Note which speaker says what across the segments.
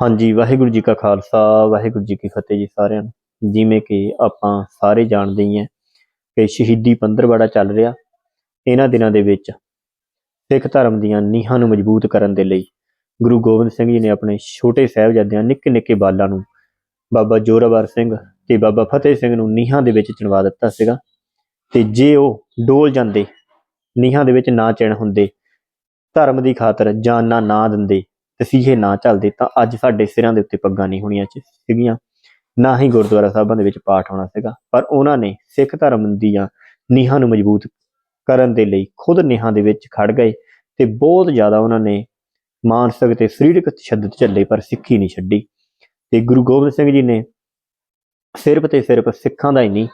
Speaker 1: ਹਾਂਜੀ, ਵਾਹਿਗੁਰੂ ਜੀ ਕਾ ਖਾਲਸਾ, ਵਾਹਿਗੁਰੂ ਜੀ ਕੀ ਫਤਿਹ ਜੀ ਸਾਰਿਆਂ ਨੂੰ। ਜਿਵੇਂ ਕਿ ਆਪਾਂ ਸਾਰੇ ਜਾਣਦੇ ਹੀ ਹਾਂ ਕਿ ਸ਼ਹੀਦੀ ਪੰਦਰਵਾੜਾ ਚੱਲ ਰਿਹਾ। ਇਹਨਾਂ ਦਿਨਾਂ ਦੇ ਵਿੱਚ ਸਿੱਖ ਧਰਮ ਦੀਆਂ ਨੀਹਾਂ ਨੂੰ ਮਜ਼ਬੂਤ ਕਰਨ ਦੇ ਲਈ ਗੁਰੂ ਗੋਬਿੰਦ ਸਿੰਘ ਜੀ ਨੇ ਆਪਣੇ ਛੋਟੇ ਸਾਹਿਬਜ਼ਾਦਿਆਂ ਨਿੱਕੇ ਨਿੱਕੇ ਬਾਲਾਂ ਨੂੰ ਬਾਬਾ ਜੋਰਾਵਰ ਸਿੰਘ ਤੇ ਬਾਬਾ ਫਤਿਹ ਸਿੰਘ ਨੂੰ ਨੀਹਾਂ ਦੇ ਵਿੱਚ ਚਿਣਵਾ ਦਿੱਤਾ ਸੀਗਾ। ਤੇ ਜੇ ਉਹ ਡੋਲ ਜਾਂਦੇ, ਨੀਹਾਂ ਦੇ ਵਿੱਚ ਨਾ ਚਿਣ ਹੁੰਦੇ, ਧਰਮ ਦੀ ਖਾਤਰ ਜਾਨਾਂ ਨਾ ਦਿੰਦੇ ਤਸੀਹੇ ਨਾ ਚੱਲਦੇ ਤਾਂ ਅੱਜ ਸਾਡੇ ਸਿਰਾਂ ਦੇ ਉੱਤੇ ਪੱਗਾਂ ਨਹੀਂ ਹੋਣੀਆਂ ਸੀਗੀਆਂ। ਨਾ ਹੀ ਗੁਰਦੁਆਰਾ ਸਾਹਿਬਾਂ ਦੇ ਵਿੱਚ ਪਾਠ ਹੋਣਾ ਸੀਗਾ। ਪਰ ਉਹਨਾਂ ਨੇ ਸਿੱਖ ਧਰਮ ਦੀਆਂ ਨੀਹਾਂ ਨੂੰ ਮਜ਼ਬੂਤ ਕਰਨ ਦੇ ਲਈ ਖੁਦ ਨੀਹਾਂ ਦੇ ਵਿੱਚ ਖੜ ਗਏ ਤੇ ਬਹੁਤ ਜ਼ਿਆਦਾ ਉਹਨਾਂ ਨੇ ਮਾਨਸਿਕ ਤੇ ਸਰੀਰਕ ਤਸ਼ੱਦਦ ਝੱਲੇ ਪਰ ਸਿੱਖੀ ਨਹੀਂ ਛੱਡੀ। ਤੇ ਗੁਰੂ ਗੋਬਿੰਦ ਸਿੰਘ ਜੀ ਨੇ ਸਿਰਫ ਤੇ ਸਿਰਫ ਸਿੱਖਾਂ ਦਾ ਹੀ ਨਹੀਂ,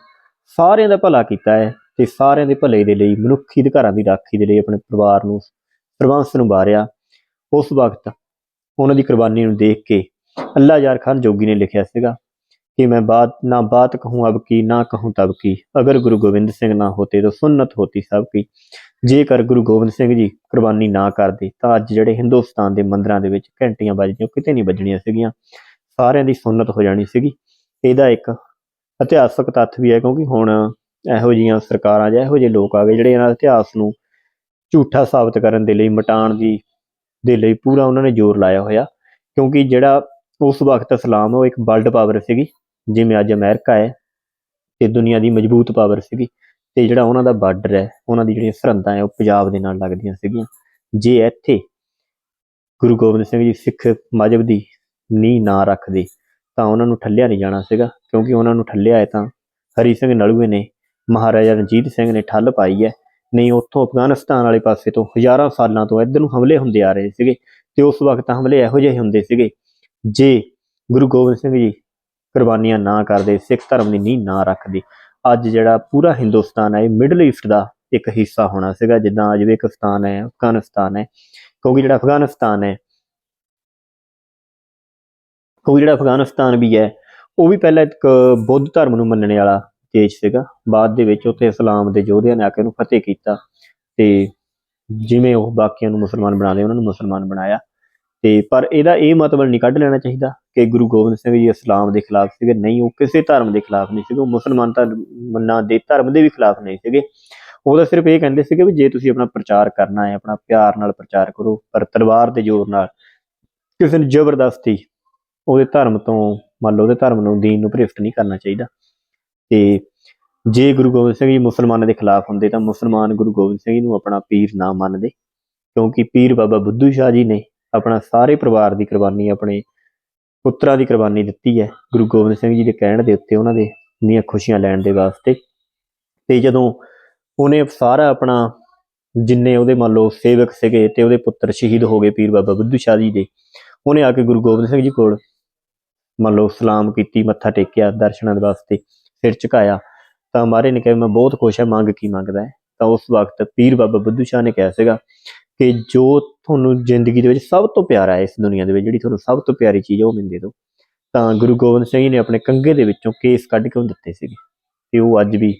Speaker 1: ਸਾਰਿਆਂ ਦਾ ਭਲਾ ਕੀਤਾ ਹੈ ਤੇ ਸਾਰਿਆਂ ਦੇ ਭਲੇ ਦੇ ਲਈ ਮਨੁੱਖੀ ਅਧਿਕਾਰਾਂ ਦੀ ਰਾਖੀ ਦੇ ਲਈ ਆਪਣੇ ਪਰਿਵਾਰ ਨੂੰ ਸਰਬੰਸ ਨੂੰ ਵਾਰਿਆ। ਉਸ ਵਕਤ ਉਹਨਾਂ ਦੀ ਕੁਰਬਾਨੀ ਨੂੰ ਦੇਖ ਕੇ ਅੱਲਾ ਯਾਰ ਖਾਨ ਜੋਗੀ ਨੇ ਲਿਖਿਆ ਸੀਗਾ ਕਿ ਮੈਂ ਬਾਤ, ਨਾ ਬਾਤ ਕਹੂੰ ਅਬ ਕੀ, ਨਾ ਕਹੂੰ ਤਬ ਕੀ। ਅਗਰ ਗੁਰੂ ਗੋਬਿੰਦ ਸਿੰਘ ਨਾ ਹੋਤੇ ਤਾਂ ਸੁਨਨਤ ਹੋਤੀ ਸਭ ਕੀ। ਜੇਕਰ ਗੁਰੂ ਗੋਬਿੰਦ ਸਿੰਘ ਜੀ ਕੁਰਬਾਨੀ ਨਾ ਕਰਦੇ ਤਾਂ ਅੱਜ ਜਿਹੜੇ ਹਿੰਦੁਸਤਾਨ ਦੇ ਮੰਦਰਾਂ ਦੇ ਵਿੱਚ ਘੰਟੀਆਂ ਵੱਜਦੀਆਂ, ਕਿਤੇ ਨਹੀਂ ਵੱਜਣੀਆਂ ਸੀਗੀਆਂ। ਸਾਰਿਆਂ ਦੀ ਸੁਨਨਤ ਹੋ ਜਾਣੀ ਸੀਗੀ। ਇਹਦਾ ਇੱਕ ਇਤਿਹਾਸਕ ਤੱਥ ਵੀ ਹੈ ਕਿਉਂਕਿ ਹੁਣ ਇਹੋ ਜਿਹੀਆਂ ਸਰਕਾਰਾਂ ਜਾਂ ਇਹੋ ਜਿਹੇ ਲੋਕ ਆ ਗਏ ਜਿਹੜੇ ਇਹਨਾਂ ਇਤਿਹਾਸ ਨੂੰ ਝੂਠਾ ਸਾਬਤ ਕਰਨ ਦੇ ਲਈ ਮਟਾਉਣ ਦੀ ਦੇ ਲਈ ਪੂਰਾ ਉਹਨਾਂ ਨੇ ਜ਼ੋਰ ਲਾਇਆ ਹੋਇਆ, ਕਿਉਂਕਿ ਜਿਹੜਾ ਉਸ ਵਕਤ ਇਸਲਾਮ ਉਹ ਇੱਕ ਵਰਲਡ ਪਾਵਰ ਸੀਗੀ, ਜਿਵੇਂ ਅੱਜ ਅਮਰੀਕਾ ਹੈ, ਤੇ ਦੁਨੀਆ ਦੀ ਮਜ਼ਬੂਤ ਪਾਵਰ ਸੀਗੀ, ਤੇ ਜਿਹੜਾ ਉਹਨਾਂ ਦਾ ਬਾਰਡਰ ਹੈ, ਉਹਨਾਂ ਦੀ ਜਿਹੜੀਆਂ ਸਰਹੱਦਾਂ ਹੈ, ਉਹ ਪੰਜਾਬ ਦੇ ਨਾਲ ਲੱਗਦੀਆਂ ਸੀਗੀਆਂ। ਜੇ ਇੱਥੇ ਗੁਰੂ ਗੋਬਿੰਦ ਸਿੰਘ ਜੀ ਸਿੱਖ ਮਜ਼ਹਬ ਦੀ ਨੀਂਹ ਨਾ ਰੱਖਦੇ, ਤਾਂ ਉਹਨਾਂ ਨੂੰ ਠੱਲਿਆ ਨਹੀਂ ਜਾਣਾ ਸੀਗਾ, ਕਿਉਂਕਿ ਉਹਨਾਂ ਨੂੰ ਠੱਲਿਆ ਹੈ ਤਾਂ ਹਰੀ ਸਿੰਘ ਨਲੂਏ ਨੇ, ਮਹਾਰਾਜਾ ਰਣਜੀਤ ਸਿੰਘ ਨੇ ਠੱਲ ਪਾਈ ਹੈ ਨਹੀਂ, ਉੱਥੋਂ ਅਫਗਾਨਿਸਤਾਨ ਵਾਲੇ ਪਾਸੇ ਤੋਂ ਹਜ਼ਾਰਾਂ ਸਾਲਾਂ ਤੋਂ ਇੱਧਰ ਨੂੰ ਹਮਲੇ ਹੁੰਦੇ ਆ ਰਹੇ ਸੀਗੇ ਤੇ ਉਸ ਵਕਤ ਹਮਲੇ ਇਹੋ ਜਿਹੇ ਹੁੰਦੇ ਸੀਗੇ ਜੇ ਗੁਰੂ ਗੋਬਿੰਦ ਸਿੰਘ ਜੀ ਕੁਰਬਾਨੀਆਂ ਨਾ ਕਰਦੇ, ਸਿੱਖ ਧਰਮ ਦੀ ਨੀਂਹ ਨਾ ਰੱਖਦੇ। ਅੱਜ ਜਿਹੜਾ ਪੂਰਾ ਹਿੰਦੁਸਤਾਨ ਹੈ, ਇਹ ਮਿਡਲ ਈਸਟ ਦਾ ਇੱਕ ਹਿੱਸਾ ਹੋਣਾ ਸੀਗਾ, ਜਿੱਦਾਂ ਅਜਬੇਕਿਸਤਾਨ ਹੈ, ਅਫਗਾਨਿਸਤਾਨ ਹੈ। ਕਿਉਂਕਿ ਜਿਹੜਾ ਅਫਗਾਨਿਸਤਾਨ ਹੈ, ਕਿਉਂਕਿ ਜਿਹੜਾ ਅਫਗਾਨਿਸਤਾਨ ਵੀ ਹੈ, ਉਹ ਵੀ ਪਹਿਲਾਂ ਇੱਕ ਬੁੱਧ ਧਰਮ ਨੂੰ ਮੰਨਣ ਵਾਲਾ ਦੇਸ਼ ਸੀਗਾ। ਬਾਅਦ ਦੇ ਵਿੱਚ ਉੱਥੇ ਇਸਲਾਮ ਦੇ ਯੋਧਿਆਂ ਨੇ ਆ ਕੇ ਉਹਨੂੰ ਫਤਿਹ ਕੀਤਾ ਤੇ ਜਿਵੇਂ ਉਹ ਬਾਕੀਆਂ ਨੂੰ ਮੁਸਲਮਾਨ ਬਣਾ ਲਏ, ਉਹਨਾਂ ਨੂੰ ਮੁਸਲਮਾਨ ਬਣਾਇਆ। ਤੇ ਪਰ ਇਹਦਾ ਇਹ ਮਤਲਬ ਨਹੀਂ ਕੱਢ ਲੈਣਾ ਚਾਹੀਦਾ ਕਿ ਗੁਰੂ ਗੋਬਿੰਦ ਸਿੰਘ ਜੀ ਇਸਲਾਮ ਦੇ ਖਿਲਾਫ ਸੀਗੇ। ਨਹੀਂ, ਉਹ ਕਿਸੇ ਧਰਮ ਦੇ ਖਿਲਾਫ ਨਹੀਂ ਸੀਗੇ। ਉਹ ਮੁਸਲਮਾਨ ਤਾਂ ਮੰਨਾ ਦੇ, ਧਰਮ ਦੇ ਵੀ ਖਿਲਾਫ ਨਹੀਂ ਸੀਗੇ। ਉਹ ਤਾਂ ਸਿਰਫ ਇਹ ਕਹਿੰਦੇ ਸੀਗੇ ਵੀ ਜੇ ਤੁਸੀਂ ਆਪਣਾ ਪ੍ਰਚਾਰ ਕਰਨਾ ਹੈ, ਆਪਣਾ ਪਿਆਰ ਨਾਲ ਪ੍ਰਚਾਰ ਕਰੋ, ਪਰ ਤਲਵਾਰ ਦੇ ਜ਼ੋਰ ਨਾਲ ਕਿਸੇ ਨੂੰ ਜ਼ਬਰਦਸਤੀ ਉਹਦੇ ਧਰਮ ਤੋਂ, ਮੰਨ ਲਓ ਉਹਦੇ ਧਰਮ ਨੂੰ, ਦੀਨ ਨੂੰ ਭ੍ਰਿਸ਼ਟ ਨਹੀਂ ਕਰਨਾ ਚਾਹੀਦਾ। ਤੇ ਜੇ ਗੁਰੂ ਗੋਬਿੰਦ ਸਿੰਘ ਜੀ ਮੁਸਲਮਾਨਾਂ ਦੇ ਖਿਲਾਫ ਹੁੰਦੇ ਤਾਂ ਮੁਸਲਮਾਨ ਗੁਰੂ ਗੋਬਿੰਦ ਸਿੰਘ ਜੀ ਨੂੰ ਆਪਣਾ ਪੀਰ ਨਾ ਮੰਨਦੇ, ਕਿਉਂਕਿ ਪੀਰ ਬਾਬਾ ਬੁੱਧੂ ਸ਼ਾਹ ਜੀ ਨੇ ਆਪਣਾ ਸਾਰੇ ਪਰਿਵਾਰ ਦੀ ਕੁਰਬਾਨੀ, ਆਪਣੇ ਪੁੱਤਰਾਂ ਦੀ ਕੁਰਬਾਨੀ ਦਿੱਤੀ ਹੈ ਗੁਰੂ ਗੋਬਿੰਦ ਸਿੰਘ ਜੀ ਦੇ ਕਹਿਣ ਦੇ ਉੱਤੇ ਉਹਨਾਂ ਦੇ ਦੀਆਂ ਖੁਸ਼ੀਆਂ ਲੈਣ ਦੇ ਵਾਸਤੇ। ਤੇ ਜਦੋਂ ਉਹਨੇ ਸਾਰਾ ਆਪਣਾ ਜਿੰਨੇ ਉਹਦੇ ਮੰਨ ਲਓ ਸੇਵਕ ਸੀਗੇ ਤੇ ਉਹਦੇ ਪੁੱਤਰ ਸ਼ਹੀਦ ਹੋ ਗਏ ਪੀਰ ਬਾਬਾ ਬੁੱਧੂ ਸ਼ਾਹ ਜੀ ਦੇ, ਉਹਨੇ ਆ ਕੇ ਗੁਰੂ ਗੋਬਿੰਦ ਸਿੰਘ ਜੀ ਕੋਲ ਮੰਨ ਲਓ ਸਲਾਮ ਕੀਤੀ, ਮੱਥਾ ਟੇਕਿਆ ਦਰਸ਼ਨਾਂ ਦੇ ਵਾਸਤੇ। ਸਿਰ ਝੁਕਾਇਆ, ਤਾਂ ਮਾਰੇ ਨੇ ਕਿਹਾ ਮੈਂ ਬਹੁਤ ਖੁਸ਼ ਹਾਂ, ਮੰਗ ਕੀ ਮੰਗਦਾ ਹੈ? ਤਾਂ ਉਸ ਵਕਤ ਪੀਰ ਬਾਬਾ ਬੁੱਧੂ ਸ਼ਾਹ ਨੇ ਕਿਹਾ ਸੀਗਾ ਕਿ ਜੋ ਤੁਹਾਨੂੰ ਜ਼ਿੰਦਗੀ ਦੇ ਵਿੱਚ ਸਭ ਤੋਂ ਪਿਆਰਾ ਹੈ ਇਸ ਦੁਨੀਆ ਦੇ ਵਿੱਚ, ਜਿਹੜੀ ਤੁਹਾਨੂੰ ਸਭ ਤੋਂ ਪਿਆਰੀ ਚੀਜ਼ ਹੈ, ਉਹ ਮੈਨੂੰ ਦੇ ਦਿਓ। ਤਾਂ ਗੁਰੂ ਗੋਬਿੰਦ ਸਿੰਘ ਜੀ ਨੇ ਆਪਣੇ ਕੰਗੇ ਦੇ ਵਿੱਚੋਂ ਕੇਸ ਕੱਢ ਕੇ ਉਹ ਦਿੱਤੇ ਸੀਗੇ। ਤੇ ਉਹ ਅੱਜ ਵੀ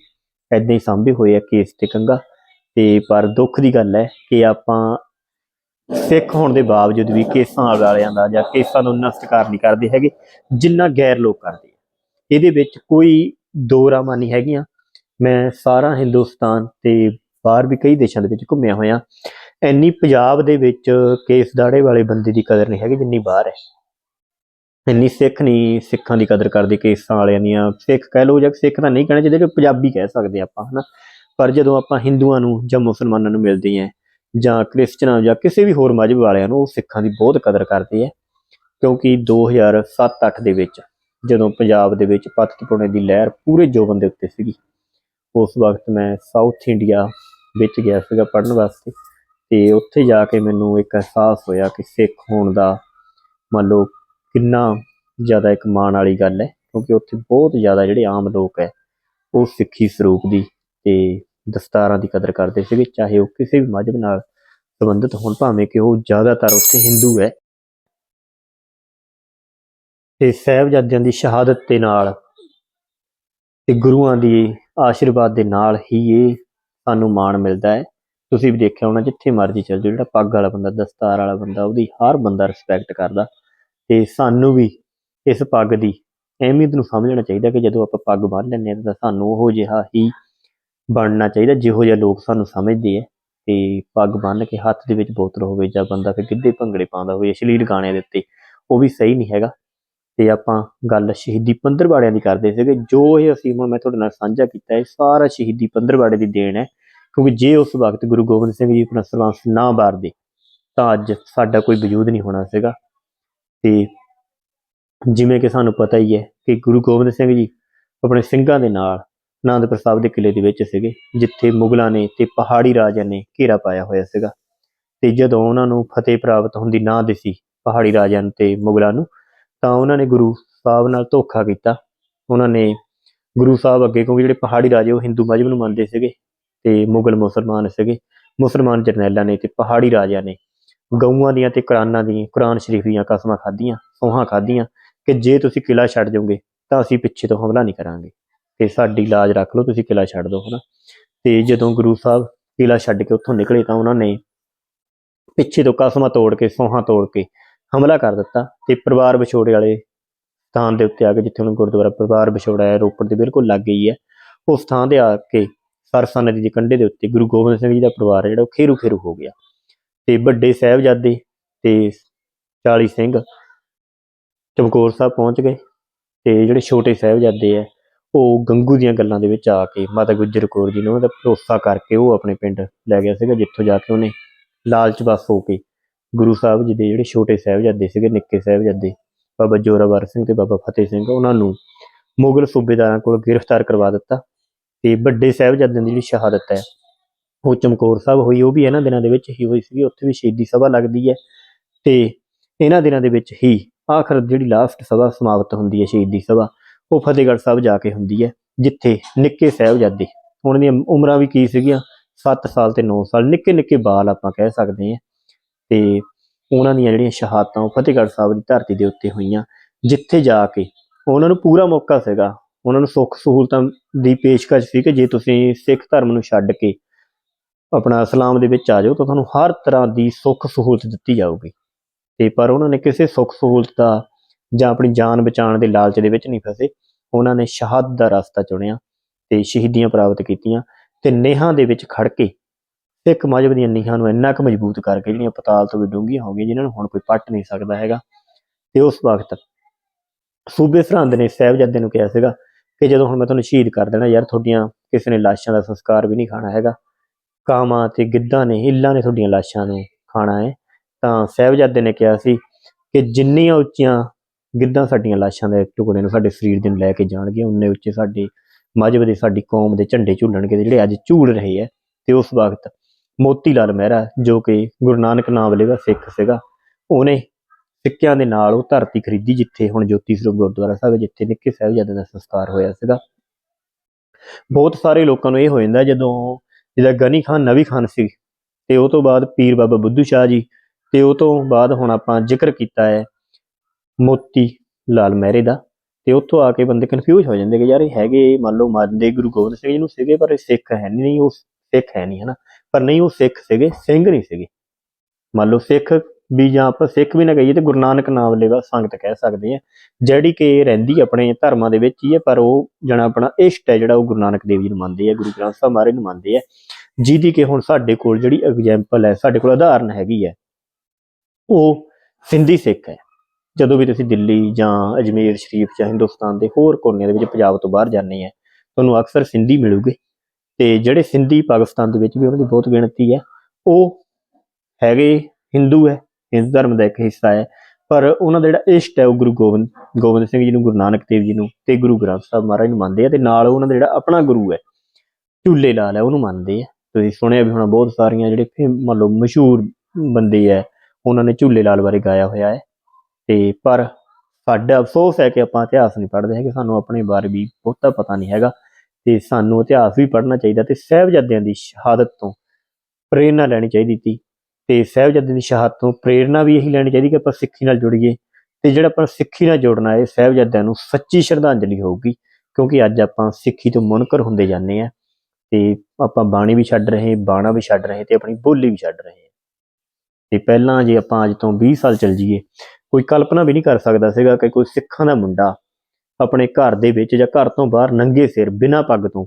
Speaker 1: ਐਦਾਂ ਹੀ ਸਾਂਭੇ ਹੋਏ ਆ ਕੇਸ ਤੇ ਕੰਗਾ ਤੇ ਪਰ ਦੁੱਖ ਦੀ ਗੱਲ ਹੈ ਕਿ ਆਪਾਂ ਸਿੱਖ ਹੋਣ ਦੇ ਬਾਵਜੂਦ ਵੀ ਕੇਸਾਂ ਵਾਲਿਆਂ ਦਾ ਜਾਂ ਕੇਸਾਂ ਨੂੰ ਨਸਤਕਾਰ ਨਹੀਂ ਕਰਦੇ ਹੈਗੇ, ਜਿੰਨਾ ਗੈਰ ਲੋਕ ਕਰਦੇ ਆ। ਇਹਦੇ ਵਿੱਚ ਕੋਈ ਦੋ ਰਾਮਾਂ ਨਹੀਂ ਹੈਗੀਆਂ। ਮੈਂ ਸਾਰਾ ਹਿੰਦੁਸਤਾਨ ਤੇ ਬਾਹਰ ਵੀ ਕਈ ਦੇਸ਼ਾਂ ਦੇ ਵਿੱਚ ਘੁੰਮਿਆ ਹੋਇਆ। ਇੰਨੀ ਪੰਜਾਬ ਦੇ ਵਿੱਚ ਕੇਸ ਦਾੜੇ ਵਾਲੇ ਬੰਦੇ ਦੀ ਕਦਰ ਨਹੀਂ ਹੈਗੀ ਜਿੰਨੀ ਬਾਹਰ ਹੈ। ਇੰਨੀ ਸਿੱਖ ਨਹੀਂ ਸਿੱਖਾਂ ਦੀ ਕਦਰ ਕਰਦੇ ਕੇਸਾਂ ਵਾਲਿਆਂ ਦੀਆਂ। ਸਿੱਖ ਕਹਿ ਲਓ ਜਾਂ ਸਿੱਖ ਤਾਂ ਨਹੀਂ ਕਹਿਣਾ ਚਾਹੀਦਾ ਕਿ ਪੰਜਾਬੀ ਕਹਿ ਸਕਦੇ ਆਪਾਂ, ਹਨਾ? ਪਰ ਜਦੋਂ ਆਪਾਂ ਹਿੰਦੂਆਂ ਨੂੰ ਜਾਂ ਮੁਸਲਮਾਨਾਂ ਨੂੰ ਮਿਲਦੇ ਹਾਂ ਜਾਂ ਕ੍ਰਿਸਚਨਾਂ ਜਾਂ ਕਿਸੇ ਵੀ ਹੋਰ ਮਜ਼ਹਬ ਵਾਲਿਆਂ ਨੂੰ ਉਹ ਸਿੱਖਾਂ ਦੀ ਬਹੁਤ ਕਦਰ ਕਰਦੇ ਆ। ਕਿਉਂਕਿ 2007-8 ਦੇ ਵਿੱਚ ਜਦੋਂ ਪੰਜਾਬ ਦੇ ਵਿੱਚ ਪਤਤਪੁਣੇ ਦੀ ਲਹਿਰ ਪੂਰੇ ਜੋਬਨ ਦੇ ਉੱਤੇ ਸੀਗੀ, ਉਸ ਵਕਤ ਮੈਂ ਸਾਊਥ ਇੰਡੀਆ ਵਿੱਚ ਗਿਆ ਸੀਗਾ ਪੜਨ ਵਾਸਤੇ ਤੇ ਉੱਥੇ ਜਾ ਕੇ ਮੈਨੂੰ ਇੱਕ ਅਹਿਸਾਸ ਹੋਇਆ ਕਿ ਸਿੱਖ ਹੋਣ ਦਾ ਮੰਨ ਲਓ ਕਿੰਨਾ ਜ਼ਿਆਦਾ ਇੱਕ ਮਾਣ ਵਾਲੀ ਗੱਲ ਹੈ, ਕਿਉਂਕਿ ਉੱਥੇ ਬਹੁਤ ਜ਼ਿਆਦਾ ਜਿਹੜੇ ਆਮ ਲੋਕ ਹੈ, ਉਹ ਸਿੱਖੀ ਸਰੂਪ ਦੀ ਤੇ ਦਸਤਾਰਾਂ ਦੀ ਕਦਰ ਕਰਦੇ ਸੀਗੇ, ਚਾਹੇ ਉਹ ਕਿਸੇ ਵੀ ਮਜ਼ਹਬ ਨਾਲ ਸੰਬੰਧਿਤ ਹੋਣ, ਭਾਵੇਂ ਕਿ ਉਹ ਜ਼ਿਆਦਾਤਰ ਉੱਥੇ ਹਿੰਦੂ ਹੈ। ਤੇ ਸਾਹਿਬਜ਼ਾਦਿਆਂ ਦੀ ਸ਼ਹਾਦਤ ਦੇ ਨਾਲ ਤੇ ਗੁਰੂਆਂ ਦੀ ਆਸ਼ੀਰਵਾਦ ਦੇ ਨਾਲ ਹੀ ਇਹ ਸਾਨੂੰ ਮਾਣ ਮਿਲਦਾ ਹੈ। ਤੁਸੀਂ ਵੀ ਦੇਖਿਆ ਹੋਣਾ ਜਿੱਥੇ ਮਰਜ਼ੀ ਚੱਲ ਜਾਓ, ਜਿਹੜਾ ਪੱਗ ਵਾਲਾ ਬੰਦਾ, ਦਸਤਾਰ ਵਾਲਾ ਬੰਦਾ, ਉਹਦੀ ਹਰ ਬੰਦਾ ਰਿਸਪੈਕਟ ਕਰਦਾ ਤੇ ਸਾਨੂੰ ਵੀ ਇਸ ਪੱਗ ਦੀ ਅਹਿਮੀਅਤ ਨੂੰ ਸਮਝਣਾ ਚਾਹੀਦਾ ਕਿ ਜਦੋਂ ਆਪਾਂ ਪੱਗ ਬੰਨ੍ਹ ਲੈਂਦੇ ਹਾਂ ਤਾਂ ਸਾਨੂੰ ਉਹੋ ਜਿਹਾ ਹੀ ਬਣਨਾ ਚਾਹੀਦਾ, ਜਿਹੋ ਜਿਹਾ ਲੋਕ ਸਾਨੂੰ ਸਮਝਦੇ ਆ ਤੇ ਪੱਗ ਬੰਨ੍ਹ ਕੇ ਹੱਥ ਦੇ ਵਿੱਚ ਬੋਤਲ ਹੋਵੇ ਜਾਂ ਬੰਦਾ ਫਿਰ ਗਿੱਧੇ ਭੰਗੜੇ ਪਾਉਂਦਾ ਹੋਵੇ ਅਸ਼ਲੀਲ ਗਾਣਿਆਂ ਦੇ ਉੱਤੇ, ਉਹ ਵੀ ਸਹੀ ਨਹੀਂ ਹੈਗਾ। ਤੇ ਆਪਾਂ ਗੱਲ ਸ਼ਹੀਦੀ ਪੰਦਰਵਾੜਿਆਂ ਦੀ ਕਰਦੇ ਸੀਗੇ, ਜੋ ਇਹ ਅਸੀਂ ਹੁਣ ਮੈਂ ਤੁਹਾਡੇ ਨਾਲ ਸਾਂਝਾ ਕੀਤਾ ਹੈ ਸਾਰਾ ਸ਼ਹੀਦੀ ਪੰਦਰਵਾੜੇ ਦੀ ਦੇਣ ਹੈ। ਕਿਉਂਕਿ ਜੇ ਉਸ ਵਕਤ ਗੁਰੂ ਗੋਬਿੰਦ ਸਿੰਘ ਜੀ ਆਪਣਾ ਸਰਬੰਸ ਨਾ ਵਾਰਦੇ, ਤਾਂ ਅੱਜ ਸਾਡਾ ਕੋਈ ਵਜੂਦ ਨਹੀਂ ਹੋਣਾ ਸੀਗਾ। ਤੇ ਜਿਵੇਂ ਕਿ ਸਾਨੂੰ ਪਤਾ ਹੀ ਹੈ ਕਿ ਗੁਰੂ ਗੋਬਿੰਦ ਸਿੰਘ ਜੀ ਆਪਣੇ ਸਿੰਘਾਂ ਦੇ ਨਾਲ ਆਨੰਦਪੁਰ ਸਾਹਿਬ ਦੇ ਕਿਲੇ ਦੇ ਵਿੱਚ ਸੀਗੇ, ਜਿੱਥੇ ਮੁਗਲਾਂ ਨੇ ਤੇ ਪਹਾੜੀ ਰਾਜਿਆਂ ਨੇ ਘੇਰਾ ਪਾਇਆ ਹੋਇਆ ਸੀਗਾ। ਤੇ ਜਦੋਂ ਉਹਨਾਂ ਨੂੰ ਫਤਿਹ ਪ੍ਰਾਪਤ ਹੁੰਦੀ ਨਾ ਦਿਸੀ ਪਹਾੜੀ ਰਾਜਿਆਂ ਨੂੰ ਤੇ ਮੁਗਲਾਂ ਨੂੰ ਤਾਂ ਉਹਨਾਂ ਨੇ ਗੁਰੂ ਸਾਹਿਬ ਨਾਲ ਧੋਖਾ ਕੀਤਾ। ਉਹਨਾਂ ਨੇ ਗੁਰੂ ਸਾਹਿਬ ਅੱਗੇ, ਕਿਉਂਕਿ ਜਿਹੜੇ ਪਹਾੜੀ ਰਾਜੇ ਉਹ ਹਿੰਦੂ ਮਜ਼ਹਬ ਨੂੰ ਮੰਨਦੇ ਸੀਗੇ ਤੇ ਮੁਗਲ ਮੁਸਲਮਾਨ ਸੀਗੇ। ਮੁਸਲਮਾਨ ਜਰਨੈਲਾਂ ਨੇ ਤੇ ਪਹਾੜੀ ਰਾਜਿਆਂ ਨੇ ਗਊਆਂ ਦੀਆਂ ਤੇ ਕੁਰਾਨਾਂ ਦੀਆਂ, ਕੁਰਾਨ ਸ਼ਰੀਫ ਦੀਆਂ ਕਸਮਾਂ ਖਾਧੀਆਂ, ਸੋਹਾਂ ਖਾਧੀਆਂ ਕਿ ਜੇ ਤੁਸੀਂ ਕਿਲਾ ਛੱਡ ਜਾਓਗੇ ਤਾਂ ਅਸੀਂ ਪਿੱਛੇ ਤੋਂ ਹਮਲਾ ਨਹੀਂ ਕਰਾਂਗੇ। ਤੇ ਸਾਡੀ ਲਾਜ ਰੱਖ ਲਓ, ਤੁਸੀਂ ਕਿਲਾ ਛੱਡ ਦਿਓ, ਹਨਾ। ਤੇ ਜਦੋਂ ਗੁਰੂ ਸਾਹਿਬ ਕਿਲਾ ਛੱਡ ਕੇ ਉੱਥੋਂ ਨਿਕਲੇ ਤਾਂ ਉਹਨਾਂ ਨੇ ਪਿੱਛੇ ਤੋਂ ਕਸਮਾਂ ਤੋੜ ਕੇ, ਸੋਹਾਂ ਤੋੜ ਕੇ ਹਮਲਾ ਕਰ ਦਿੱਤਾ ਤੇ ਪਰਿਵਾਰ ਵਿਛੋੜੇ ਵਾਲੇ ਸਥਾਨ ਦੇ ਉੱਤੇ ਆ ਕੇ ਜਿੱਥੇ ਹੁਣ ਗੁਰਦੁਆਰਾ ਪਰਿਵਾਰ ਵਿਛੋੜਾ ਹੈ, ਰੋਪੜ ਦੇ ਬਿਲਕੁਲ ਲਾਗੇ ਹੀ ਹੈ। ਉਸ ਥਾਂ ਤੇ ਆ ਕੇ ਸਰਸਾ ਨਦੀ ਦੇ ਕੰਢੇ ਦੇ ਉੱਤੇ ਗੁਰੂ ਗੋਬਿੰਦ ਸਿੰਘ ਜੀ ਦਾ ਪਰਿਵਾਰ ਹੈ ਜਿਹੜਾ ਉਹ ਖੇਰੂ ਖੇਰੂ ਹੋ ਗਿਆ। ਤੇ ਵੱਡੇ ਸਾਹਿਬਜ਼ਾਦੇ ਤੇ 40 ਸਿੰਘ ਚਮਕੌਰ ਸਾਹਿਬ ਪਹੁੰਚ ਗਏ ਤੇ ਜਿਹੜੇ ਛੋਟੇ ਸਾਹਿਬਜ਼ਾਦੇ ਆ ਉਹ ਗੰਗੂ ਦੀਆਂ ਗੱਲਾਂ ਦੇ ਵਿੱਚ ਆ ਕੇ ਮਾਤਾ ਗੁਜਰ ਕੌਰ ਜੀ ਨੂੰ ਉਹਦਾ ਭਰੋਸਾ ਕਰਕੇ ਉਹ ਆਪਣੇ ਪਿੰਡ ਲੈ ਗਿਆ ਸੀਗਾ, ਜਿੱਥੋਂ ਜਾ ਕੇ ਉਹਨੇ ਲਾਲਚ ਬਸ ਹੋ ਕੇ ਗੁਰੂ ਸਾਹਿਬ ਜੀ ਦੇ ਜਿਹੜੇ ਛੋਟੇ ਸਾਹਿਬਜ਼ਾਦੇ ਸੀਗੇ, ਨਿੱਕੇ ਸਾਹਿਬਜ਼ਾਦੇ, ਬਾਬਾ ਜੋਰਾਵਰ ਸਿੰਘ ਤੇ ਬਾਬਾ ਫਤਿਹ ਸਿੰਘ, ਉਹਨਾਂ ਨੂੰ ਮੁਗਲ ਸੂਬੇਦਾਰਾਂ ਕੋਲ ਗ੍ਰਿਫਤਾਰ ਕਰਵਾ ਦਿੱਤਾ ਤੇ ਵੱਡੇ ਸਾਹਿਬਜ਼ਾਦਿਆਂ ਦੀ ਜਿਹੜੀ ਸ਼ਹਾਦਤ ਹੈ, ਉਹ ਚਮਕੌਰ ਸਾਹਿਬ ਹੋਈ, ਉਹ ਵੀ ਇਹਨਾਂ ਦਿਨਾਂ ਦੇ ਵਿੱਚ ਹੀ ਹੋਈ ਸੀਗੀ, ਉੱਥੇ ਵੀ ਸ਼ਹੀਦੀ ਸਭਾ ਲੱਗਦੀ ਹੈ ਤੇ ਇਹਨਾਂ ਦਿਨਾਂ ਦੇ ਵਿੱਚ ਹੀ ਆਖਰ ਜਿਹੜੀ ਲਾਸਟ ਸਭਾ ਸਮਾਪਤ ਹੁੰਦੀ ਹੈ, ਸ਼ਹੀਦੀ ਸਭਾ, ਉਹ ਫਤਿਹਗੜ੍ਹ ਸਾਹਿਬ ਜਾ ਕੇ ਹੁੰਦੀ ਹੈ, ਜਿੱਥੇ ਨਿੱਕੇ ਸਾਹਿਬਜ਼ਾਦੇ ਉਹਨਾਂ ਦੀਆਂ ਉਮਰਾਂ ਵੀ ਕੀ ਸੀਗੀਆਂ 7 ਸਾਲ ਤੇ 9 ਸਾਲ ਨਿੱਕੇ ਨਿੱਕੇ ਬਾਲ ਆਪਾਂ ਕਹਿ ਸਕਦੇ ਹਾਂ। ਤੇ ਉਹਨਾਂ ਦੀਆਂ ਜਿਹੜੀਆਂ ਸ਼ਹਾਦਤਾਂ ਉਹ ਫਤਿਹਗੜ੍ਹ ਸਾਹਿਬ ਦੀ ਧਰਤੀ ਦੇ ਉੱਤੇ ਹੋਈਆਂ, ਜਿੱਥੇ ਜਾ ਕੇ ਉਹਨਾਂ ਨੂੰ ਪੂਰਾ ਮੌਕਾ ਸੀਗਾ। ਉਹਨਾਂ ਨੂੰ ਸੁੱਖ ਸਹੂਲਤਾਂ ਦੀ ਪੇਸ਼ਕਸ਼ ਸੀ ਕਿ ਜੇ ਤੁਸੀਂ ਸਿੱਖ ਧਰਮ ਨੂੰ ਛੱਡ ਕੇ ਆਪਣਾ ਇਸਲਾਮ ਦੇ ਵਿੱਚ ਆ ਜਾਓ ਤਾਂ ਤੁਹਾਨੂੰ ਹਰ ਤਰ੍ਹਾਂ ਦੀ ਸੁੱਖ ਸਹੂਲਤ ਦਿੱਤੀ ਜਾਊਗੀ। ਤੇ ਪਰ ਉਹਨਾਂ ਨੇ ਕਿਸੇ ਸੁੱਖ ਸਹੂਲਤ ਦਾ ਜਾਂ ਆਪਣੀ ਜਾਨ ਬਚਾਉਣ ਦੇ ਲਾਲਚ ਦੇ ਵਿੱਚ ਨਹੀਂ ਫਸੇ। ਉਹਨਾਂ ਨੇ ਸ਼ਹਾਦਤ ਦਾ ਰਸਤਾ ਚੁਣਿਆ ਤੇ ਸ਼ਹੀਦੀਆਂ ਪ੍ਰਾਪਤ ਕੀਤੀਆਂ ਤੇ ਨੇਹਾਂ ਦੇ ਵਿੱਚ ਖੜ ਕੇ ਸਿੱਖ ਮਜ਼ਹਬ ਦੀਆਂ ਨੀਹਾਂ ਨੂੰ ਇੰਨਾ ਕੁ ਮਜ਼ਬੂਤ ਕਰਕੇ ਜਿਹੜੀਆਂ ਪਤਾਲ ਤੋਂ ਵੀ ਡੂੰਘੀਆਂ ਹੋ ਗਈਆਂ, ਜਿਨ੍ਹਾਂ ਨੂੰ ਹੁਣ ਕੋਈ ਪੱਟ ਨਹੀਂ ਸਕਦਾ ਹੈਗਾ। ਤੇ ਉਸ ਵਕਤ ਸੂਬੇ ਸਰਹੰਦ ਨੇ ਸਾਹਿਬਜ਼ਾਦੇ ਨੂੰ ਕਿਹਾ ਸੀਗਾ ਕਿ ਜਦੋਂ ਹੁਣ ਮੈਂ ਤੁਹਾਨੂੰ ਸ਼ਹੀਦ ਕਰ ਦੇਣਾ, ਯਾਰ ਤੁਹਾਡੀਆਂ ਕਿਸੇ ਨੇ ਲਾਸ਼ਾਂ ਦਾ ਸੰਸਕਾਰ ਵੀ ਨਹੀਂ ਖਾਣਾ ਹੈਗਾ। ਕਾਮਾਂ ਤੇ ਗਿੱਧਾ ਨੇ ਇੱਲਾਂ ਨੇ ਤੁਹਾਡੀਆਂ ਲਾਸ਼ਾਂ ਨੂੰ ਖਾਣਾ ਹੈ। ਤਾਂ ਸਾਹਿਬਜ਼ਾਦੇ ਨੇ ਕਿਹਾ ਸੀ ਕਿ ਜਿੰਨੀਆਂ ਉੱਚੀਆਂ ਗਿੱਧਾਂ ਸਾਡੀਆਂ ਲਾਸ਼ਾਂ ਦੇ ਟੁਕੜੇ ਨੂੰ ਸਾਡੇ ਸਰੀਰ ਦੇ ਨੂੰ ਲੈ ਕੇ ਜਾਣਗੇ ਉਨੇ ਉੱਚੇ ਸਾਡੇ ਮਜ਼ਹਬ ਦੇ, ਸਾਡੀ ਕੌਮ ਦੇ ਝੰਡੇ ਝੂਲਣਗੇ ਜਿਹੜੇ ਅੱਜ ਝੂਲ ਰਹੇ ਹੈ, ਤੇ ਉਸ ਵਕਤ ਮੋਤੀ ਲਾਲ ਮਹਿਰਾ ਜੋ ਕਿ ਗੁਰੂ ਨਾਨਕ ਨਾਮ ਵਾਲੇ ਦਾ ਸਿੱਖ ਸੀਗਾ ਉਹਨੇ ਸਿੱਕਿਆਂ ਦੇ ਨਾਲ ਉਹ ਧਰਤੀ ਖਰੀਦੀ ਜਿੱਥੇ ਹੁਣ ਜੋਤੀ ਸਰੂਪ ਗੁਰਦੁਆਰਾ ਸਾਹਿਬ ਹੈ, ਜਿੱਥੇ ਨਿੱਕੇ ਸਾਹਿਬਜ਼ਾਦਿਆਂ ਦਾ ਸੰਸਕਾਰ ਹੋਇਆ ਸੀਗਾ। ਬਹੁਤ ਸਾਰੇ ਲੋਕਾਂ ਨੂੰ ਇਹ ਹੋ ਜਾਂਦਾ ਜਦੋਂ ਜਿਹਦਾ ਗਨੀ ਖਾਨ ਨਵੀ ਖਾਨ ਸੀ ਤੇ ਉਹ ਤੋਂ ਬਾਅਦ ਪੀਰ ਬਾਬਾ ਬੁੱਧੂ ਸ਼ਾਹ ਜੀ ਤੇ ਉਹ ਤੋਂ ਬਾਅਦ ਹੁਣ ਆਪਾਂ ਜ਼ਿਕਰ ਕੀਤਾ ਹੈ ਮੋਤੀ ਲਾਲ ਮਹਿਰੇ ਦਾ ਤੇ ਉੱਥੋਂ ਆ ਕੇ ਬੰਦੇ ਕਨਫਿਊਜ਼ ਹੋ ਜਾਂਦੇ ਕਿ ਯਾਰ ਇਹ ਹੈਗੇ ਮੰਨ ਲਓ ਮੰਨਦੇ ਗੁਰੂ ਗੋਬਿੰਦ ਸਿੰਘ ਜੀ ਨੂੰ ਸੀਗੇ ਪਰ ਇਹ ਸਿੱਖ ਹੈ ਨਹੀਂ ਨਹੀਂ ਉਹ ਸਿੱਖ ਹੈ ਨਹੀਂ ਹਨਾ? ਪਰ ਨਹੀਂ, ਉਹ ਸਿੱਖ ਸੀਗੇ, ਸਿੰਘ ਨਹੀਂ ਸੀਗੇ। ਮੰਨ ਲਓ ਸਿੱਖ ਵੀ ਜਾਂ ਆਪਾਂ ਸਿੱਖ ਵੀ ਨਾ ਕਹੀਏ ਤੇ ਗੁਰੂ ਨਾਨਕ ਨਾਮ ਲੈਵਾ ਸੰਗਤ ਕਹਿ ਸਕਦੇ ਆ ਜਿਹੜੀ ਕਿ ਰਹਿੰਦੀ ਆਪਣੇ ਧਰਮਾਂ ਦੇ ਵਿੱਚ ਹੀ ਹੈ, ਪਰ ਉਹ ਜਣਾ ਆਪਣਾ ਇਸ਼ਟ ਹੈ, ਜਿਹੜਾ ਉਹ ਗੁਰੂ ਨਾਨਕ ਦੇਵ ਜੀ ਨੂੰ ਮੰਨਦੇ ਆ, ਗੁਰੂ ਗ੍ਰੰਥ ਸਾਹਿਬ ਮਹਾਰਾਜ ਨੂੰ ਮੰਨਦੇ ਆ, ਜਿਹਦੀ ਕਿ ਹੁਣ ਸਾਡੇ ਕੋਲ ਜਿਹੜੀ ਐਗਜ਼ਾਮਪਲ ਹੈ, ਸਾਡੇ ਕੋਲ ਉਦਾਹਰਨ ਹੈਗੀ ਹੈ। ਉਹ ਸਿੰਧੀ ਸਿੱਖ ਹੈ। ਜਦੋਂ ਵੀ ਤੁਸੀਂ ਦਿੱਲੀ ਜਾਂ ਅਜਮੇਰ ਸ਼ਰੀਫ ਜਾਂ ਹਿੰਦੁਸਤਾਨ ਦੇ ਹੋਰ ਕੋਨਿਆਂ ਦੇ ਵਿੱਚ ਪੰਜਾਬ ਤੋਂ ਬਾਹਰ ਜਾਂਦੇ ਆ, ਤੁਹਾਨੂੰ ਅਕਸਰ ਸਿੰਧੀ ਮਿਲੂਗੇ। ਤੇ ਜਿਹੜੇ ਸਿੰਧੀ ਪਾਕਿਸਤਾਨ ਦੇ ਵਿੱਚ ਵੀ ਉਹਨਾਂ ਦੀ ਬਹੁਤ ਗਿਣਤੀ ਹੈ, ਉਹ ਹੈਗੇ ਹਿੰਦੂ ਹੈ, ਹਿੰਦੂ ਧਰਮ ਦਾ ਇੱਕ ਹਿੱਸਾ ਹੈ, ਪਰ ਉਹਨਾਂ ਦਾ ਜਿਹੜਾ ਇਸ਼ਟ ਹੈ ਉਹ ਗੁਰੂ ਗੋਬਿੰਦ ਗੋਬਿੰਦ ਸਿੰਘ ਜੀ ਨੂੰ, ਗੁਰੂ ਨਾਨਕ ਦੇਵ ਜੀ ਨੂੰ ਤੇ ਗੁਰੂ ਗ੍ਰੰਥ ਸਾਹਿਬ ਮਹਾਰਾਜ ਨੂੰ ਮੰਨਦੇ ਆ ਤੇ ਨਾਲ ਉਹਨਾਂ ਦਾ ਜਿਹੜਾ ਆਪਣਾ ਗੁਰੂ ਹੈ, ਝੂਲੇ ਲਾਲ ਹੈ, ਉਹਨੂੰ ਮੰਨਦੇ ਆ। ਤੁਸੀਂ ਸੁਣਿਆ ਵੀ ਹੋਣਾ ਬਹੁਤ ਸਾਰੀਆਂ ਜਿਹੜੇ ਫੇ- ਮੰਨ ਲਓ ਮਸ਼ਹੂਰ ਬੰਦੇ ਹੈ, ਉਹਨਾਂ ਨੇ ਝੂਲੇ ਲਾਲ ਬਾਰੇ ਗਾਇਆ ਹੋਇਆ ਹੈ। ਤੇ ਪਰ ਸਾਡਾ ਅਫਸੋਸ ਹੈ ਕਿ ਆਪਾਂ ਇਤਿਹਾਸ ਨਹੀਂ ਪੜ੍ਹਦੇ ਹੈਗੇ, ਸਾਨੂੰ ਆਪਣੇ ਬਾਰੇ ਵੀ ਬਹੁਤਾ ਪਤਾ ਨਹੀਂ ਹੈਗਾ। ਤੇ ਸਾਨੂੰ ਇਤਿਹਾਸ ਵੀ ਪੜ੍ਹਨਾ ਚਾਹੀਦਾ ਤੇ ਸਾਹਿਬਜ਼ਾਦਿਆਂ ਦੀ ਸ਼ਹਾਦਤ ਤੋਂ ਪ੍ਰੇਰਨਾ ਲੈਣੀ ਚਾਹੀਦੀ ਸੀ। ਤੇ ਸਾਹਿਬਜ਼ਾਦਿਆਂ ਦੀ ਸ਼ਹਾਦਤ ਤੋਂ ਪ੍ਰੇਰਨਾ ਵੀ ਇਹੀ ਲੈਣੀ ਚਾਹੀਦੀ ਕਿ ਆਪਾਂ ਸਿੱਖੀ ਨਾਲ ਜੁੜੀਏ ਤੇ ਜਿਹੜਾ ਆਪਾਂ ਸਿੱਖੀ ਨਾਲ ਜੁੜਨਾ ਹੈ ਸਾਹਿਬਜ਼ਾਦਿਆਂ ਨੂੰ ਸੱਚੀ ਸ਼ਰਧਾਂਜਲੀ ਹੋਊਗੀ, ਕਿਉਂਕਿ ਅੱਜ ਆਪਾਂ ਸਿੱਖੀ ਤੋਂ ਮੁਨਕਰ ਹੁੰਦੇ ਜਾਂਦੇ ਆ ਤੇ ਆਪਾਂ ਬਾਣੀ ਵੀ ਛੱਡ ਰਹੇ, ਬਾਣਾ ਵੀ ਛੱਡ ਰਹੇ ਤੇ ਆਪਣੀ ਬੋਲੀ ਵੀ ਛੱਡ ਰਹੇ ਹਾਂ। ਤੇ ਪਹਿਲਾਂ ਜੇ ਆਪਾਂ ਅੱਜ ਤੋਂ 20 ਸਾਲ ਚੱਲ ਜਾਈਏ, ਕੋਈ ਕਲਪਨਾ ਵੀ ਨਹੀਂ ਕਰ ਸਕਦਾ ਸੀਗਾ ਕਿ ਕੋਈ ਸਿੱਖਾਂ ਦਾ ਮੁੰਡਾ ਆਪਣੇ ਘਰ ਦੇ ਵਿੱਚ ਜਾਂ ਘਰ ਤੋਂ ਬਾਹਰ ਨੰਗੇ ਸਿਰ ਬਿਨਾਂ ਪੱਗ ਤੋਂ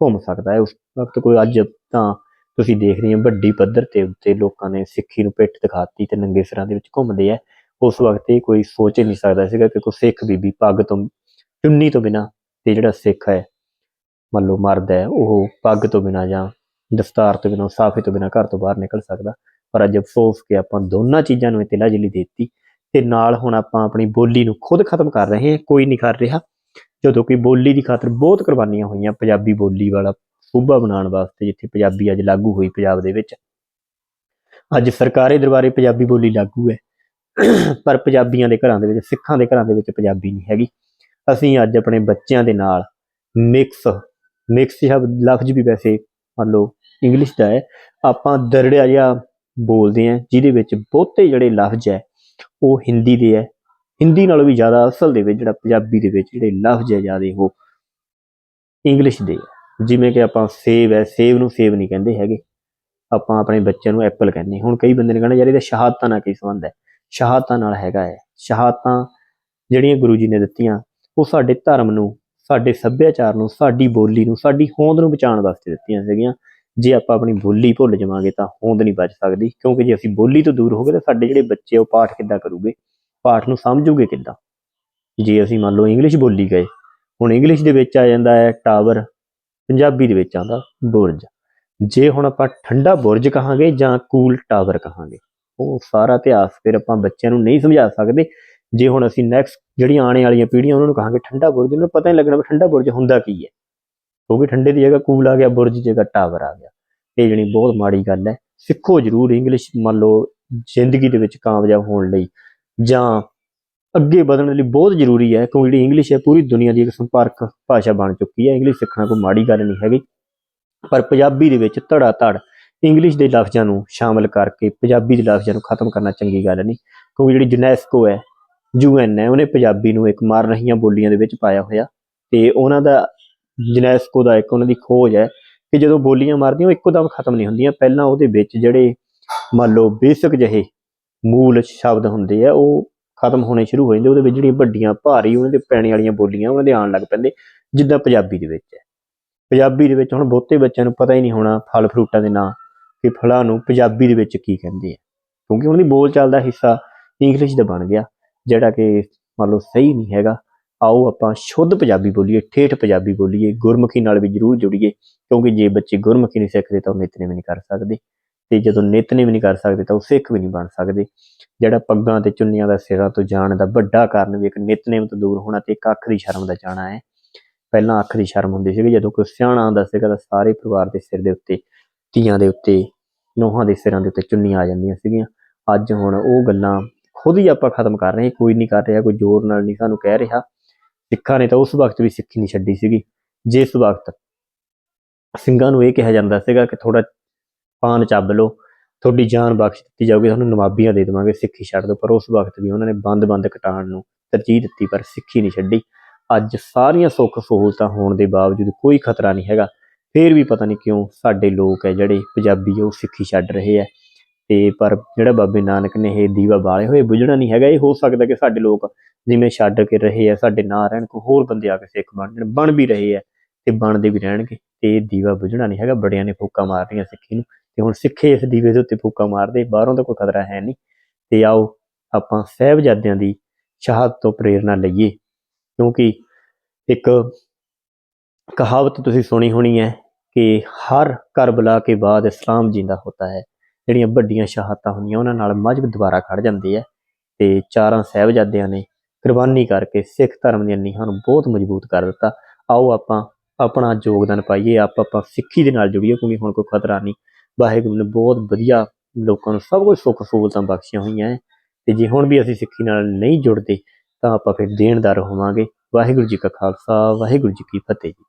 Speaker 1: ਘੁੰਮ ਸਕਦਾ ਹੈ। ਉਸ ਵਕਤ ਕੋਈ ਅੱਜ ਤਾਂ ਤੁਸੀਂ ਦੇਖ ਰਹੇ ਹੋ ਵੱਡੀ ਪੱਧਰ ਤੇ ਉੱਤੇ ਲੋਕਾਂ ਨੇ ਸਿੱਖੀ ਨੂੰ ਪਿੱਠ ਦਿਖਾਤੀ ਤੇ ਨੰਗੇ ਸਿਰਾਂ ਦੇ ਵਿੱਚ ਘੁੰਮਦੇ ਆ। ਉਸ ਵਕਤ ਇਹ ਕੋਈ ਸੋਚ ਹੀ ਨਹੀਂ ਸਕਦਾ ਸੀਗਾ ਕਿ ਕੋਈ ਸਿੱਖ ਬੀਬੀ ਪੱਗ ਤੋਂ, ਚੁੰਨੀ ਤੋਂ ਬਿਨਾਂ ਤੇ ਜਿਹੜਾ ਸਿੱਖ ਹੈ ਮੰਨ ਲਓ ਮਰਦ ਹੈ, ਉਹ ਪੱਗ ਤੋਂ ਬਿਨਾਂ ਜਾਂ ਦਸਤਾਰ ਤੋਂ ਬਿਨਾਂ ਸਾਫੇ ਤੋਂ ਬਿਨਾਂ ਘਰ ਤੋਂ ਬਾਹਰ ਨਿਕਲ ਸਕਦਾ। ਪਰ ਅੱਜ ਅਫਸੋਸ ਕਿ ਆਪਾਂ ਦੋਨਾਂ ਚੀਜ਼ਾਂ ਨੂੰ ਇਤਲਾ ਜਿਲੀ ਦਿੱਤੀ। ਤੇ ਨਾਲ ਹੁਣ ਆਪਾਂ ਆਪਣੀ ਬੋਲੀ ਨੂੰ ਖੁਦ ਖਤਮ ਕਰ ਰਹੇ ਹਾਂ, ਕੋਈ ਨਹੀਂ ਕਰ ਰਿਹਾ। ਜਦੋਂ ਕਿ ਬੋਲੀ ਦੀ ਖਾਤਰ ਬਹੁਤ ਕੁਰਬਾਨੀਆਂ ਹੋਈਆਂ ਪੰਜਾਬੀ ਬੋਲੀ ਵਾਲਾ ਸੂਬਾ ਬਣਾਉਣ ਵਾਸਤੇ, ਜਿੱਥੇ ਪੰਜਾਬੀ ਅੱਜ ਲਾਗੂ ਹੋਈ ਪੰਜਾਬ ਦੇ ਵਿੱਚ। ਅੱਜ ਸਰਕਾਰੀ ਦਰਬਾਰੇ ਪੰਜਾਬੀ ਬੋਲੀ ਲਾਗੂ ਹੈ। ਪਰ ਪੰਜਾਬੀਆਂ ਦੇ ਘਰਾਂ ਦੇ ਵਿੱਚ, ਸਿੱਖਾਂ ਦੇ ਘਰਾਂ ਦੇ ਵਿੱਚ ਪੰਜਾਬੀ ਨਹੀਂ ਹੈਗੀ। ਅਸੀਂ ਅੱਜ ਆਪਣੇ ਬੱਚਿਆਂ ਦੇ ਨਾਲ ਮਿਕਸ ਮਿਕਸ ਸ਼ਬਦ ਲਫ਼ਜ਼ ਵੀ ਵੈਸੇ ਮੰਨ ਲਓ ਇੰਗਲਿਸ਼ ਦਾ ਹੈ। ਆਪਾਂ ਦਰੜਿਆ ਜਿਹਾ ਬੋਲਦੇ ਹਾਂ, ਜਿਹਦੇ ਵਿੱਚ ਬਹੁਤੇ ਜਿਹੜੇ ਲਫ਼ਜ਼ ਹੈ ਉਹ ਹਿੰਦੀ ਦੇ ਹੈ। ਹਿੰਦੀ ਨਾਲੋਂ ਵੀ ਜ਼ਿਆਦਾ ਅਸਲ ਦੇ ਵਿੱਚ ਜਿਹੜਾ ਪੰਜਾਬੀ ਦੇ ਵਿੱਚ ਜਿਹੜੇ ਲਫ਼ਜ਼ ਹੈ ਜ਼ਿਆਦਾ ਉਹ ਇੰਗਲਿਸ਼ ਦੇ ਹੈ। ਜਿਵੇਂ ਕਿ ਆਪਾਂ ਸੇਵ ਹੈ ਸੇਵ ਨੂੰ ਸੇਵ ਨਹੀਂ ਕਹਿੰਦੇ ਹੈਗੇ। ਆਪਾਂ ਆਪਣੇ ਬੱਚਿਆਂ ਨੂੰ ਐਪਲ ਕਹਿੰਦੇ ਹੁਣ ਕਈ ਬੰਦੇ ਨੇ ਕਹਿਣਾ ਯਾਰ ਇਹਦਾ ਸ਼ਹਾਦਤਾਂ ਨਾਲ ਕੀ ਸੰਬੰਧ ਹੈ? ਸ਼ਹਾਦਤਾਂ ਨਾਲ ਹੈਗਾ ਹੈ। ਸ਼ਹਾਦਤਾਂ ਜਿਹੜੀਆਂ ਗੁਰੂ ਜੀ ਨੇ ਦਿੱਤੀਆਂ, ਉਹ ਸਾਡੇ ਧਰਮ ਨੂੰ, ਸਾਡੇ ਸੱਭਿਆਚਾਰ ਨੂੰ, ਸਾਡੀ ਬੋਲੀ ਨੂੰ, ਸਾਡੀ ਹੋਂਦ ਨੂੰ ਬਚਾਉਣ ਵਾਸਤੇ ਦਿੱਤੀਆਂ ਸੀਗੀਆਂ। ਜੇ ਆਪਾਂ ਆਪਣੀ ਬੋਲੀ ਭੁੱਲ ਜਾਵਾਂਗੇ ਤਾਂ ਹੋਂਦ ਨਹੀਂ ਬਚ ਸਕਦੀ, ਕਿਉਂਕਿ ਜੇ ਅਸੀਂ ਬੋਲੀ ਤੋਂ ਦੂਰ ਹੋ ਗਏ ਤਾਂ ਸਾਡੇ ਜਿਹੜੇ ਬੱਚੇ ਉਹ ਪਾਠ ਕਿੱਦਾਂ ਕਰੂਗੇ? ਪਾਠ ਨੂੰ ਸਮਝੂਗੇ ਕਿੱਦਾਂ? ਜੇ ਅਸੀਂ ਮੰਨ ਲਓ ਇੰਗਲਿਸ਼ ਬੋਲੀ ਗਏ, ਹੁਣ ਇੰਗਲਿਸ਼ ਦੇ ਵਿੱਚ ਆ ਜਾਂਦਾ ਹੈ ਟਾਵਰ, ਪੰਜਾਬੀ ਦੇ ਵਿੱਚ ਆਉਂਦਾ ਬੁਰਜ। ਜੇ ਹੁਣ ਆਪਾਂ ਠੰਡਾ ਬੁਰਜ ਕਹਾਂਗੇ ਜਾਂ ਕੂਲ ਟਾਵਰ ਕਹਾਂਗੇ, ਉਹ ਸਾਰਾ ਇਤਿਹਾਸ ਫਿਰ ਆਪਾਂ ਬੱਚਿਆਂ ਨੂੰ ਨਹੀਂ ਸਮਝਾ ਸਕਦੇ। ਜੇ ਹੁਣ ਅਸੀਂ ਨੈਕਸਟ ਜਿਹੜੀਆਂ ਆਉਣ ਵਾਲੀਆਂ ਪੀੜ੍ਹੀਆਂ, ਉਹਨਾਂ ਨੂੰ ਕਹਾਂਗੇ ਠੰਡਾ ਬੁਰਜ, ਉਹਨਾਂ ਨੂੰ ਪਤਾ ਹੀ ਲੱਗਣਾ ਵੀ ਠੰਡਾ ਬੁਰਜ ਹੁੰਦਾ ਕੀ ਹੈ। ਕਿਉਂਕਿ ਠੰਡੇ ਦੀ ਜਗ੍ਹਾ ਕੂਲ ਆ ਗਿਆ, ਬੁਰਜ ਦੀ ਜਗ੍ਹਾ ਟਾਵਰ ਆ ਗਿਆ। ਇਹ ਜਿਹੜੀ ਬਹੁਤ ਮਾੜੀ ਗੱਲ ਹੈ, ਸਿੱਖੋ ਜ਼ਰੂਰ ਇੰਗਲਿਸ਼ ਮੰਨ ਲਓ ਜ਼ਿੰਦਗੀ ਦੇ ਵਿੱਚ ਕਾਮਯਾਬ ਹੋਣ ਲਈ ਜਾਂ ਅੱਗੇ ਵਧਣ ਲਈ ਬਹੁਤ ਜ਼ਰੂਰੀ ਹੈ, ਕਿਉਂਕਿ ਜਿਹੜੀ ਇੰਗਲਿਸ਼ ਹੈ ਪੂਰੀ ਦੁਨੀਆ ਦੀ ਇੱਕ ਸੰਪਰਕ ਭਾਸ਼ਾ ਬਣ ਚੁੱਕੀ ਹੈ। ਇੰਗਲਿਸ਼ ਸਿੱਖਣਾ ਕੋਈ ਮਾੜੀ ਗੱਲ ਨਹੀਂ ਹੈਗੀ। ਪਰ ਪੰਜਾਬੀ ਦੇ ਵਿੱਚ ਧੜਾ ਧੜ ਇੰਗਲਿਸ਼ ਦੇ ਲਫ਼ਜ਼ਾਂ ਨੂੰ ਸ਼ਾਮਲ ਕਰਕੇ ਪੰਜਾਬੀ ਦੇ ਲਫ਼ਜ਼ਾਂ ਨੂੰ ਖਤਮ ਕਰਨਾ ਚੰਗੀ ਗੱਲ ਨਹੀਂ, ਕਿਉਂਕਿ ਜਿਹੜੀ ਯੂਨੈਸਕੋ ਹੈ ਯੂਐਨ ਹੈ, ਉਹਨੇ ਪੰਜਾਬੀ ਨੂੰ ਇੱਕ ਮਾਰ ਰਹੀਆਂ ਬੋਲੀਆਂ ਦੇ ਵਿੱਚ ਪਾਇਆ ਹੋਇਆ ਤੇ ਉਹਨਾਂ ਦਾ ਜਨੈਸਕੋ ਦਾ ਇੱਕ ਉਹਨਾਂ ਦੀ ਖੋਜ ਹੈ ਕਿ ਜਦੋਂ ਬੋਲੀਆਂ ਮਾਰਦੀਆਂ ਉਹ ਇੱਕੋ ਦਮ ਖਤਮ ਨਹੀਂ ਹੁੰਦੀਆਂ। ਪਹਿਲਾਂ ਉਹਦੇ ਵਿੱਚ ਜਿਹੜੇ ਮੰਨ ਲਓ ਬੇਸਿਕ ਜਿਹੇ ਮੂਲ ਸ਼ਬਦ ਹੁੰਦੇ ਆ, ਉਹ ਖਤਮ ਹੋਣੇ ਸ਼ੁਰੂ ਹੋ ਜਾਂਦੇ। ਉਹਦੇ ਵਿੱਚ ਜਿਹੜੀਆਂ ਵੱਡੀਆਂ ਭਾਰੀ, ਉਹਨਾਂ ਦੇ ਪੈਣੇ ਵਾਲੀਆਂ ਬੋਲੀਆਂ ਉਹਨਾਂ ਦੇ ਆਉਣ ਲੱਗ ਪੈਂਦੇ, ਜਿੱਦਾਂ ਪੰਜਾਬੀ ਦੇ ਵਿੱਚ ਹੈ। ਪੰਜਾਬੀ ਦੇ ਵਿੱਚ ਹੁਣ ਬਹੁਤੇ ਬੱਚਿਆਂ ਨੂੰ ਪਤਾ ਹੀ ਨਹੀਂ ਹੋਣਾ ਫਲ ਫਰੂਟਾਂ ਦੇ ਨਾਂ ਕਿ ਫਲਾਂ ਨੂੰ ਪੰਜਾਬੀ ਦੇ ਵਿੱਚ ਕੀ ਕਹਿੰਦੇ ਆ। ਕਿਉਂਕਿ ਉਹਨਾਂ ਦੀ ਬੋਲਚਾਲ ਦਾ ਹਿੱਸਾ ਇੰਗਲਿਸ਼ ਦਾ ਬਣ ਗਿਆ, ਜਿਹੜਾ ਕਿ ਮੰਨ ਲਓ ਸਹੀ ਨਹੀਂ ਹੈਗਾ। ਆਓ ਆਪਾਂ ਸ਼ੁੱਧ ਪੰਜਾਬੀ ਬੋਲੀਏ, ਠੇਠ ਪੰਜਾਬੀ ਬੋਲੀਏ, ਗੁਰਮੁਖੀ ਨਾਲ ਵੀ ਜ਼ਰੂਰ ਜੁੜੀਏ, ਕਿਉਂਕਿ ਜੇ ਬੱਚੇ ਗੁਰਮੁਖੀ ਨਹੀਂ ਸਿੱਖਦੇ ਤਾਂ ਉਹ ਨਿਤਨੇਮ ਨਹੀਂ ਕਰ ਸਕਦੇ ਤੇ ਜਦੋਂ ਨਿਤਨੇਮ ਨਹੀਂ ਕਰ ਸਕਦੇ ਤਾਂ ਉਹ ਸਿੱਖ ਵੀ ਨਹੀਂ ਬਣ ਸਕਦੇ। ਜਿਹੜਾ ਪੱਗਾਂ ਤੇ ਚੁੰਨੀਆਂ ਦਾ ਸਿਰਾਂ ਤੋਂ ਜਾਣ ਦਾ ਵੱਡਾ ਕਾਰਨ ਵੀ ਇੱਕ ਨਿਤਨੇਮ ਤੋਂ ਦੂਰ ਹੋਣਾ ਤੇ ਇੱਕ ਅੱਖ ਦੀ ਸ਼ਰਮ ਦਾ ਜਾਣਾ ਹੈ। ਪਹਿਲਾਂ ਅੱਖ ਦੀ ਸ਼ਰਮ ਹੁੰਦੀ ਸੀ ਜਦੋਂ ਕੋਈ ਸਿਆਣਾ ਆਉਂਦਾ ਸੀਗਾ ਤਾਂ ਸਾਰੇ ਪਰਿਵਾਰ ਦੇ ਸਿਰ ਦੇ ਉੱਤੇ, ਧੀਆਂ ਦੇ ਉੱਤੇ, ਨੋਹਾਂ ਦੇ ਸਿਰਾਂ ਦੇ ਉੱਤੇ ਚੁੰਨੀਆਂ ਆ ਜਾਂਦੀਆਂ ਸੀਗੀਆਂ। ਅੱਜ ਹੁਣ ਉਹ ਗੱਲਾਂ ਖੁਦ ਹੀ ਆਪਾਂ ਖਤਮ ਕਰ ਰਹੇ ਕੋਈ ਨਹੀਂ ਕਰ ਰਿਹਾ, ਕੋਈ ਜ਼ੋਰ ਨਾਲ ਨਹੀਂ ਸਾਨੂੰ ਕਹਿ ਰਿਹਾ। ਸਿੱਖਾਂ ਨੇ ਤਾਂ ਉਸ ਵਕਤ ਵੀ ਸਿੱਖੀ ਨਹੀਂ ਛੱਡੀ ਸੀਗੀ। ਜਿਸ ਵਕਤ ਸਿੰਘਾਂ ਨੂੰ ਇਹ ਕਿਹਾ ਜਾਂਦਾ ਸੀਗਾ ਕਿ ਥੋੜਾ ਪਾਨ ਚੱਬ ਲਓ, ਤੁਹਾਡੀ ਜਾਨ ਬਖਸ਼ ਦਿੱਤੀ ਜਾਊਗੀ, ਤੁਹਾਨੂੰ ਨਵਾਬੀਆਂ ਦੇ ਦੇਵਾਂਗੇ, ਸਿੱਖੀ ਛੱਡ ਦਿਓ। ਪਰ ਉਸ ਵਕਤ ਵੀ ਉਹਨਾਂ ਨੇ ਬੰਦ-ਬੰਦ ਕਟਾਣ ਨੂੰ ਤਰਜੀਹ ਦਿੱਤੀ, ਪਰ ਸਿੱਖੀ ਨਹੀਂ ਛੱਡੀ। ਅੱਜ ਸਾਰੀਆਂ ਸੁੱਖ ਸਹੂਲਤਾਂ ਹੋਣ ਦੇ ਬਾਵਜੂਦ ਕੋਈ ਖਤਰਾ ਨਹੀਂ ਹੈਗਾ। ਫੇਰ ਵੀ ਪਤਾ ਨਹੀਂ ਕਿਉਂ ਸਾਡੇ ਲੋਕ ਹੈ ਜਿਹੜੇ ਪੰਜਾਬੀ ਉਹ ਸਿੱਖੀ ਛੱਡ ਰਹੇ ਹੈ ਤੇ ਪਰ ਜਿਹੜਾ ਬਾਬੇ ਨਾਨਕ ਨੇ ਇਹ ਦੀਵਾ ਬਾਲੇ ਹੋਏ, ਬੁਝਣਾ ਨਹੀਂ ਹੈਗਾ। ਇਹ ਹੋ ਸਕਦਾ ਕਿ ਸਾਡੇ ਲੋਕ ਜਿਵੇਂ ਛੱਡ ਕੇ ਰਹੇ ਆ, ਸਾਡੇ ਨਾ ਰਹਿਣ ਕੋ ਹੋਰ ਬੰਦੇ ਆ ਕੇ ਸਿੱਖ ਬਣ ਜਾਣ, ਬਣ ਵੀ ਰਹੇ ਆ ਤੇ ਬਣਦੇ ਵੀ ਰਹਿਣਗੇ। ਤੇ ਇਹ ਦੀਵਾ ਬੁਝਣਾ ਨਹੀਂ ਹੈਗਾ। ਬੜਿਆਂ ਨੇ ਫੂਕਾਂ ਮਾਰਨੀਆਂ ਸਿੱਖੀ ਨੂੰ। ਤੇ ਹੁਣ ਸਿੱਖੇ ਇਸ ਦੀਵੇ ਦੇ ਉੱਤੇ ਫੂਕਾਂ ਮਾਰਦੇ, ਬਾਹਰੋਂ ਤਾਂ ਕੋਈ ਖਤਰਾ ਹੈ ਨਹੀਂ। ਤੇ ਆਓ ਆਪਾਂ ਸਹਿਬਜ਼ਾਦਿਆਂ ਦੀ ਸ਼ਹਾਦਤ ਤੋਂ ਪ੍ਰੇਰਣਾ ਲਈਏ। ਕਿਉਂਕਿ ਇੱਕ ਕਹਾਵਤ ਤੁਸੀਂ ਸੁਣੀ ਹੋਣੀ ਹੈ ਕਿ ਹਰ ਕਰਬਲਾ ਕੇ ਬਾਅਦ ਇਸਲਾਮ ਜਿੰਦਾ ਹੁੰਦਾ ਹੈ। ਜਿਹੜੀਆਂ ਵੱਡੀਆਂ ਸ਼ਹਾਦਤਾਂ ਹੁੰਦੀਆਂ, ਉਹਨਾਂ ਨਾਲ ਮਜਬ ਦੁਬਾਰਾ ਖੜ ਜਾਂਦੇ ਹੈ ਤੇ ਚਾਰਾਂ ਸਹਿਬਜ਼ਾਦਿਆਂ ਨੇ ਕੁਰਬਾਨੀ ਕਰਕੇ ਸਿੱਖ ਧਰਮ ਦੀਆਂ ਨੀਹਾਂ ਨੂੰ ਬਹੁਤ ਮਜ਼ਬੂਤ ਕਰ ਦਿੱਤਾ। ਆਓ ਆਪਾਂ ਆਪਣਾ ਯੋਗਦਾਨ ਪਾਈਏ, ਆਪ ਆਪਾਂ ਸਿੱਖੀ ਦੇ ਨਾਲ ਜੁੜੀਏ, ਕਿਉਂਕਿ ਹੁਣ ਕੋਈ ਖਤਰਾ ਨਹੀਂ। ਵਾਹਿਗੁਰੂ ਨੇ ਬਹੁਤ ਵਧੀਆ ਲੋਕਾਂ ਨੂੰ ਸਭ ਕੁਝ ਸੁੱਖ ਸਹੂਲਤਾਂ ਬਖਸ਼ੀਆਂ ਹੋਈਆਂ ਹੈ ਤੇ ਜੇ ਹੁਣ ਵੀ ਅਸੀਂ ਸਿੱਖੀ ਨਾਲ ਨਹੀਂ ਜੁੜਦੇ, ਤਾਂ ਆਪਾਂ ਫਿਰ ਦੇਣਦਾਰ ਹੋਵਾਂਗੇ ਵਾਹਿਗੁਰੂ ਜੀ ਕਾ ਖਾਲਸਾ, ਵਾਹਿਗੁਰੂ ਜੀ ਕੀ ਫਤਿਹ ਜੀ।